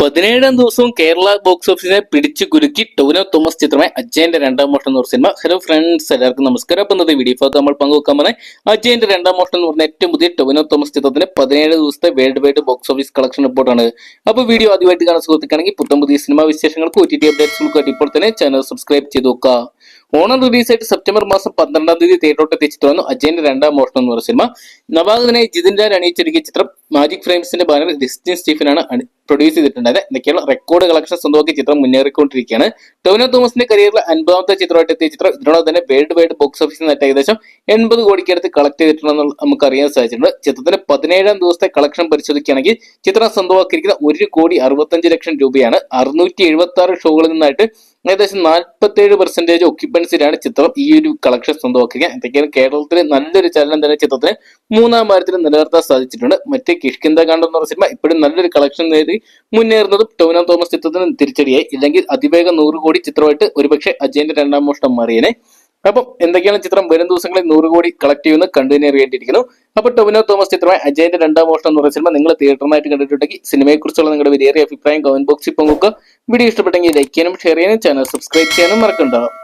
പതിനേഴാം ദിവസവും കേരള ബോക്സ് ഓഫീസിനെ പിടിച്ചു കുലുക്കി ടോവിനോ തോമസ് ചിത്രമായ അജയന്റെ രണ്ടാം മോഷണം എന്ന് പറഞ്ഞ സിനിമ ഹലോ ഫ്രണ്ട്സ് എല്ലാവർക്കും നമസ്കാരം. അപ്പം ഇന്നത്തെ വീഡിയോ ഭാഗത്ത് നമ്മൾ പങ്കുവെക്കാൻ പറഞ്ഞ അജയന്റെ രണ്ടാം മോഷൻ എന്ന് പറഞ്ഞ ഏറ്റവും പുതിയ ടോവിനോ തോമസ് ചിത്രത്തിന്റെ പതിനേഴ് ദിവസത്തെ world wide box office collection റിപ്പോർട്ടാണ് അപ്പോൾ വീഡിയോ ആദ്യമായിട്ട് കാണാൻ സുഹൃത്തുക്കാണെങ്കിൽ പുത്തം പുതിയ സിനിമാ വിശേഷങ്ങൾക്ക് ഒ ടി ടി അപ്ഡേറ്റ്സുകൾക്കായിട്ട് ഇപ്പോൾ തന്നെ ചാനൽ സബ്സ്ക്രൈബ് ചെയ്ത് നോക്കുക. ഓണം റിലീസായിട്ട് സെപ്റ്റംബർ മാസം പന്ത്രണ്ടാം തീയതി തിയേറ്ററോട്ട് എത്തിയ ചിത്രമാണ് അജയന്റെ രണ്ടാം മോഷണം എന്ന് പറഞ്ഞ സിനിമ. നവാഗതനായി ജിതിൻ രാജ് അണിയിച്ചൊരുക്കിയ ചിത്രം മാജിക് ഫ്രെയിംസിന്റെ ബാനർ ഡിസ്റ്റിൻ സ്റ്റീഫനാണ് പ്രൊഡ്യൂസ് ചെയ്തിട്ടുണ്ടായത്. എന്തൊക്കെയുള്ള റെക്കോർഡ് കളക്ഷൻ സ്വന്തമാക്കി ചിത്രം മുന്നേറിക്കൊണ്ടിരിക്കുകയാണ്. ടോവിനോ തോമസിന്റെ കരിയറിലെ അൻപതാമത്തെ ചിത്രമായിട്ട് എത്തിയ ചിത്രം ഇതിനോട് തന്നെ വേൾഡ് വൈഡ് ബോക്സ് ഓഫീസിൽ നിന്നായിട്ട് ഏകദേശം എൺപത് കോടിക്ക് അടുത്ത് കളക്ട് ചെയ്തിട്ടുണ്ടെന്ന് നമുക്ക് അറിയാൻ സാധിച്ചിട്ടുണ്ട്. ചിത്രത്തിന്റെ പതിനേഴാം ദിവസത്തെ കളക്ഷൻ പരിശോധിക്കുകയാണെങ്കിൽ ചിത്രം സ്വന്തമാക്കിയിരിക്കുന്ന ഒരു കോടി അറുപത്തഞ്ച് ലക്ഷം രൂപയാണ്. അറുന്നൂറ്റി എഴുപത്തി ആറ് ഷോകളിൽ നിന്നായിട്ട് ഏകദേശം നാൽപ്പത്തേഴ് പെർസെന്റേജ് ഒക്യുപ്പൻസിലാണ് ചിത്രം ഈ ഒരു കളക്ഷൻ സ്വന്തമാക്കുക എന്തൊക്കെയാണ്? കേരളത്തിൽ നല്ലൊരു ചലനം തന്നെ ചിത്രത്തിന് മൂന്നാം വാരത്തിൽ നിലനിർത്താൻ സാധിച്ചിട്ടുണ്ട്. മറ്റേ കിഷ്കിന്ത കാണ്ടം എന്ന് പറഞ്ഞ സിനിമ ഇപ്പോഴും നല്ലൊരു കളക്ഷൻ നേടി മുന്നേറുന്നതും ടോവിനോ തോമസ് ചിത്രത്തിന് തിരിച്ചടിയായി. ഇല്ലെങ്കിൽ അതിവേഗം നൂറ് കോടി ചിത്രമായിട്ട് ഒരുപക്ഷെ അജയന്റെ രണ്ടാം മോഷ്ടം മാറിയേനെ. അപ്പം എന്തൊക്കെയാണ് ചിത്രം? വരും ദിവസങ്ങളിൽ നൂറ് കോടി കളക്ട് ചെയ്യുന്ന കണ്ടിന്യൂ ചെയ്യേണ്ടിയിരിക്കുന്നു അറിയേണ്ടിയിരിക്കുന്നു അപ്പൊ ടൊവിനോ തോമസ് ചിത്രമായ അജയന്റെ രണ്ടാം മോഷൻ എന്ന് പറയുന്ന സിനിമ നിങ്ങൾ തിയേറ്ററിനായിട്ട് കണ്ടിട്ടുണ്ടെങ്കിൽ സിനിമയെക്കുറിച്ചുള്ള നിങ്ങളുടെ വിലയേറിയ അഭിപ്രായം കമന്റ് ബോക്സിൽ പങ്കുവെക്കുക. വീഡിയോ ഇഷ്ടപ്പെട്ടെങ്കിൽ ലൈക്ക് ചെയ്യാനും ഷെയർ ചെയ്യാനും ചാനൽ സബ്സ്ക്രൈബ് ചെയ്യാനും മറക്കണ്ടാവും